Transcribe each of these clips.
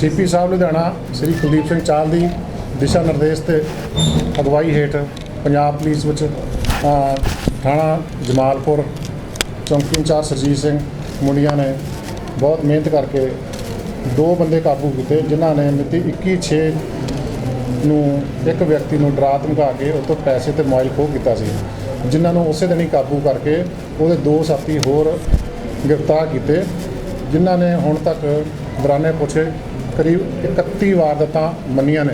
CP ਸਾਹਿਬ ਲੁਧਿਆਣਾ, ਸ੍ਰੀ ਕੁਲਦੀਪ ਸਿੰਘ ਚਾਲ ਦੀ ਦਿਸ਼ਾ ਨਿਰਦੇਸ਼ ਤੇ ਅਗਵਾਈ ਹੇਠ ਪੰਜਾਬ ਪੁਲਿਸ ਵਿੱਚ ਥਾਣਾ ਜਮਾਲਪੁਰ, ਚੌਂਕੀ ਇੰਚਾਰਜ ਸਰਜੀਤ ਸਿੰਘ ਮੁੰਡੀਆਂ ਨੇ ਬਹੁਤ ਮਿਹਨਤ ਕਰਕੇ ਦੋ ਬੰਦੇ ਕਾਬੂ ਕੀਤੇ, ਜਿਨ੍ਹਾਂ ਨੇ ਮਿਤੀ 21/6 ਨੂੰ ਇੱਕ ਵਿਅਕਤੀ ਨੂੰ ਡਰਾ ਧਮਕਾ ਕੇ ਉਹ ਤੋਂ ਪੈਸੇ ਤੇ ਮੋਬਾਈਲ ਖੋਹ ਕੀਤਾ ਸੀ, ਜਿਨ੍ਹਾਂ ਨੂੰ ਉਸੇ ਦਿਨ ਹੀ ਕਾਬੂ ਕਰਕੇ ਉਹਦੇ ਦੋ ਸਾਥੀ ਹੋਰ ਗ੍ਰਿਫਤਾਰ ਕੀਤੇ, ਜਿਨ੍ਹਾਂ ਨੇ ਹੁਣ ਤੱਕ ਦੌਰਾਨੇ ਪੁੱਛੇ ਕਰੀਬ 31 ਵਾਰਦਾਤਾਂ ਮੰਨੀਆਂ ਨੇ,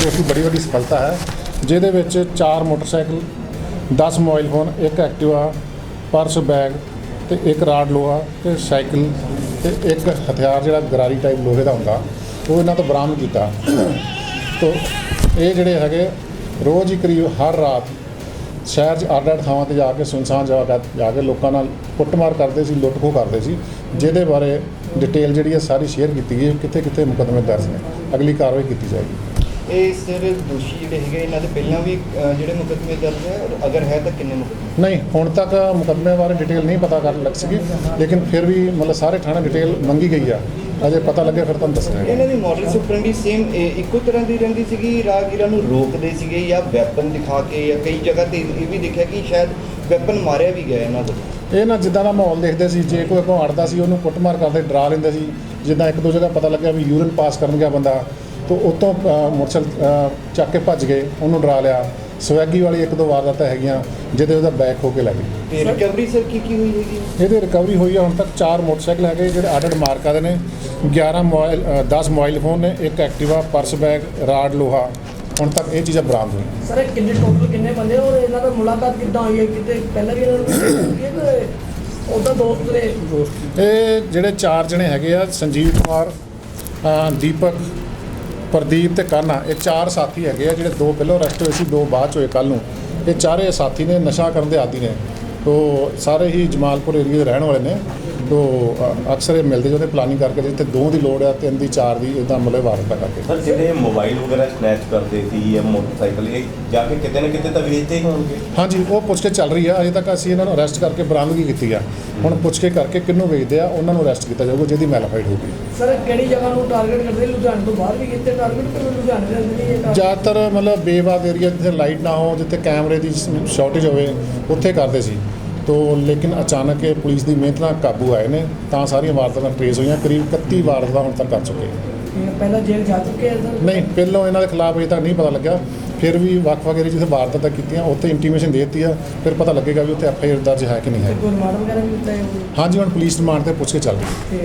ਜੋ ਕਿ ਬੜੀ ਵੱਡੀ ਸਫਲਤਾ ਹੈ, ਜਿਹਦੇ ਵਿੱਚ ਚਾਰ ਮੋਟਰਸਾਈਕਲ 10 ਮੋਬਾਈਲ ਫੋਨ, ਇੱਕ ਐਕਟਿਵਾ, ਪਰਸ ਬੈਗ ਤੇ ਇੱਕ ਰਾਡ ਲੋਹਾ ਤੇ ਸਾਈਕਲ ਤੇ ਇੱਕ ਹਥਿਆਰ ਜਿਹੜਾ ਗਰਾਰੀ ਟਾਈਪ ਲੋਹੇ ਦਾ ਹੁੰਦਾ, ਉਹ ਇਹਨਾਂ ਤੋਂ ਬਰਾਮਦ ਕੀਤਾ। ਤੋ ਇਹ ਜਿਹੜੇ ਹੈਗੇ, ਰੋਜ਼ ਹੀ ਕਰੀਬ ਹਰ ਰਾਤ ਸ਼ਹਿਰ 'ਚ ਅੱਡ ਅੱਡ ਥਾਵਾਂ ਤੇ ਜਾ ਕੇ ਸੁਨਸਾਨ ਜਗ੍ਹਾ ਤੇ ਜਾ ਕੇ ਲੋਕਾਂ ਨਾਲ ਕੁੱਟਮਾਰ ਕਰਦੇ ਸੀ ਲੁੱਟ ਖੋਹ ਕਰਦੇ ਸੀ। ਜਿਹਦੇ ਬਾਰੇ ਡਿਟੇਲ ਜਿਹੜੀ ਹੈ ਸਾਰੀ ਸ਼ੇਅਰ ਕੀਤੀ ਗਈ ਕਿੱਥੇ ਕਿੱਥੇ ਮੁਕੱਦਮੇ ਦਰਜ ਨੇ। ਅਗਲੀ ਕਾਰਵਾਈ ਕੀਤੀ ਜਾਏਗੀ। ਇਹ ਸਰ ਦੋਸ਼ੀ ਜਿਹੜੇ ਹੈਗੇ ਇਹਨਾਂ ਦੇ ਪਹਿਲਾਂ ਵੀ ਅ, ਜਿਹੜੇ ਮੁਕੱਦਮੇ ਦਰਜ ਹੈ ਔਰ ਅਗਰ ਹੈ ਤਾਂ ਕਿੰਨੇ ਮੁਕੱਦਮੇ? ਨਹੀਂ ਹੁਣ ਤੱਕ ਮੁਕੱਦਮੇ ਬਾਰੇ ਡਿਟੇਲ ਨਹੀਂ ਪਤਾ ਕਰ ਲੱਗ ਸਕੀ ਲੇਕਿਨ ਫਿਰ ਵੀ ਮਤਲਬ ਸਾਰੇ ਥਾਣੇ ਡਿਟੇਲ ਮੰਗੀ ਗਈ ਆ। ਅਜੇ ਪਤਾ ਲੱਗੇ ਫਿਰ ਤੁਹਾਨੂੰ ਦੱਸਾਂਗੇ ਇਹਨਾਂ ਦੀ ਮਾਡਲ ਸੁਪਰੰਡੀ ਸੇਮ ਇੱਕੋ ਤਰ੍ਹਾਂ ਦੀ ਰਹਿੰਦੀ ਸੀਗੀ ਰਾਹਗੀਰਾਂ ਨੂੰ ਰੋਕਦੇ ਸੀਗੇ ਜਾਂ ਵੈਪਨ ਦਿਖਾ ਕੇ ਜਾਂ ਕਈ ਜਗ੍ਹਾ ਤੇ ਇਹ ਵੀ ਦੇਖਿਆ ਕਿ ਸ਼ਾਇਦ ਵੈਪਨ ਮਾਰਿਆ ਵੀ ਗਿਆ ਇਹਨਾਂ ਤੋਂ ਇਹ ਨਾ ਜਿੱਦਾਂ ਦਾ ਮਾਹੌਲ ਦੇਖਦੇ ਸੀ ਜੇ ਕੋਈ ਅੱਗੋਂ ਅੜਦਾ ਸੀ ਉਹਨੂੰ ਕੁੱਟਮਾਰ ਕਰਦੇ ਡਰਾ ਲੈਂਦੇ ਸੀ। ਜਿੱਦਾਂ ਇੱਕ ਦੋ ਜਗ੍ਹਾ ਪਤਾ ਲੱਗਿਆ ਵੀ ਯੂਰਿਨ ਪਾਸ ਕਰਨ ਗਿਆ ਬੰਦਾ ਤਾਂ ਉਤੋਂ ਮੋਟਰਸਾਈਕਲ ਚੱਕ ਕੇ ਭੱਜ ਗਏ ਉਹਨੂੰ ਡਰਾ ਲਿਆ। ਸਵੈਗੀ ਵਾਲੀ ਇੱਕ ਦੋ ਵਾਰਦਾਤਾਂ ਹੈਗੀਆਂ ਜਿਹਦੇ ਉਹਦਾ ਬੈਗ ਖੋ ਕੇ ਲੈ ਗਏ। ਤੇ ਰਿਕਵਰੀ ਸਰ ਕੀ ਕੀ ਹੋਈ ਹੈਗੀ? ਇਹਦੇ ਰਿਕਵਰੀ ਹੋਈ ਆ ਹੁਣ ਤੱਕ ਚਾਰ ਮੋਟਰਸਾਈਕਲ ਹੈਗੇ ਜਿਹੜੇ ਅੱਡ ਮਾਰਕਾ ਦੇ ਨੇ। 11 ਮੋਬਾਈਲ ਅ, 10 ਮੋਬਾਈਲ ਫੋਨ ਨੇ ਇੱਕ ਐਕਟਿਵਾ ਪਰਸ ਬੈਗ ਰਾਡ ਲੋਹਾ। ਹੁਣ ਤੱਕ ਇਹ ਚੀਜ਼ਾਂ ਬਰਾਮਦ ਹੋਈਆਂ। ਸਰ ਇਹ ਕਿੰਨੇ ਟੋਟਲ ਕਿੰਨੇ ਬੰਦੇ ਔਰ ਇਹਨਾਂ ਦਾ ਮੁਲਾਕਾਤ ਕਿੱਦਾਂ ਹੋਈ ਹੈ? ਕਿਤੇ ਪਹਿਲਾਂ ਵੀ ਇਹਨਾਂ ਨੂੰ ਹੈ ਉਦਾਂ ਦੋਸਤ ਨੇ? ਇਹ ਜਿਹੜੇ ਚਾਰ ਜਣੇ ਹੈਗੇ ਆ ਸੰਜੀਵ ਕੁਮਾਰ ਦੀਪਕ ਪ੍ਰਦੀਪ ਤੇ ਕਾਨਾ, ਇਹ ਚਾਰ ਸਾਥੀ ਹੈਗੇ ਆ, ਜਿਹੜੇ ਦੋ ਪਹਿਲਾਂ ਅਰੈਸਟ ਹੋਏ ਸੀ, ਦੋ ਬਾਅਦ ਚ ਹੋਏ ਕੱਲ ਨੂੰ। ਇਹ ਚਾਰੇ ਸਾਥੀ ਨੇ, ਨਸ਼ਾ ਕਰਨ ਦੇ ਆਦੀ ਨੇ। ਤੋ, ਸਾਰੇ ਹੀ ਜਮਾਲਪੁਰ ਏਰੀਆ ਦੇ ਰਹਿਣ ਵਾਲੇ ਨੇ। ਤੋ ਅ, ਅਕਸਰ ਇਹ ਮਿਲਦੇ ਜੁਲਦੇ ਪਲਾਨਿੰਗ ਕਰਕੇ ਜਿੱਥੇ ਦੋ ਦੀ ਲੋੜ ਆ ਤਿੰਨ ਦੀ ਚਾਰ ਦੀ ਇਦਾਂ ਮਤਲਬ ਵਾਰਤਾ ਕਰਕੇ। ਸਰ ਜਿਹੜੇ ਮੋਬਾਈਲ ਵਗੈਰਾ ਸਨੈਚ ਕਰਦੇ ਸੀ ਜਾਂ ਮੋਟਰਸਾਈਕਲ ਇਹ ਜਾ ਕੇ ਕਿਤੇ ਨਾ ਕਿਤੇ ਤਾਂ ਵੇਚਦੇ ਹੀ ਹੋਣਗੇ। ਹਾਂਜੀ ਉਹ ਪੁੱਛ ਕੇ ਚੱਲ ਰਹੀ ਆ। ਅਜੇ ਤੱਕ ਅਸੀਂ ਇਹਨਾਂ ਨੂੰ ਅਰੈਸਟ ਕਰਕੇ ਬਰਾਮਦਗੀ ਕੀਤੀ ਆ। ਹੁਣ ਪੁੱਛ ਕੇ ਕਰਕੇ ਕਿੰਨੂੰ ਵੇਚਦੇ ਆ ਉਹਨਾਂ ਨੂੰ ਅਰੈਸਟ ਕੀਤਾ ਜਾਊਗਾ ਜਿਹਦੀ ਮੈਲਾਫਾਈਡ ਹੋਊਗੀ। ਸਰ ਕਿਹੜੀ ਜਗ੍ਹਾ ਨੂੰ ਟਾਰਗੇਟ ਕਰਦੇ ਲੁਧਿਆਣੇ ਤੋਂ ਬਾਹਰ ਵੀ ਕੀਤੇ ਟਾਰਗੇਟ ਪਰ ਲੁਧਿਆਣੇ ਦੇ ਅੰਦਰ ਹੀ? ਜ਼ਿਆਦਾਤਰ ਮਤਲਬ ਬੇਵਾਦ ਏਰੀਆ ਜਿੱਥੇ ਲਾਈਟ ਨਾ ਹੋ ਜਿੱਥੇ ਕੈਮਰੇ ਦੀ ਸ਼ਾਰਟੇਜ ਹੋਵੇ ਉੱਥੇ ਕਰਦੇ ਸੀ। ਤੋ ਲੇਕਿਨ ਅਚਾਨਕ ਇਹ ਪੁਲਿਸ ਦੀ ਮਿਹਨਤ ਨਾਲ ਕਾਬੂ ਆਏ ਨੇ ਤਾਂ ਸਾਰੀਆਂ ਵਾਰਦਾਤਾਂ ਟ੍ਰੇਸ ਹੋਈਆਂ ਕਰੀਬ 31 ਵਾਰਦਾਤਾਂ ਹੁਣ ਤੱਕ ਕਰ ਚੁੱਕੇ ਇਹ ਪਹਿਲਾਂ ਜੇਲ੍ਹ ਜਾ ਚੁੱਕੇ ਸਰ ਨਹੀਂ ਪਹਿਲਾਂ ਇਹਨਾਂ ਦੇ ਖਿਲਾਫ ਅਜੇ ਤੱਕ ਨਹੀਂ ਪਤਾ ਲੱਗਿਆ। ਫਿਰ ਵੀ ਵੱਖ-ਵੱਖ ਏਰੀਆ ਜਿੱਥੇ ਵਾਰਦਾਤਾਂ ਕੀਤੀਆਂ ਉੱਥੇ ਇੰਟੀਮੇਸ਼ਨ ਦੇ ਦਿੱਤੀ ਆ ਫਿਰ ਪਤਾ ਲੱਗੇਗਾ ਵੀ ਉੱਥੇ ਐਫ ਆਈ ਆਰ ਦਰਜ ਹੈ ਕਿ ਨਹੀਂ ਹੈ। ਕੋਈ ਰਿਮਾਂਡ ਵਗੈਰਾ ਵੀ ਦਿੱਤਾ ਹੈ ਹਾਂਜੀ ਹੁਣ ਪੁਲਿਸ ਰਿਮਾਂਡ ਤੇ ਪੁੱਛ ਕੇ ਚੱਲ ਰਹੀ ਹੈ। ਤੇ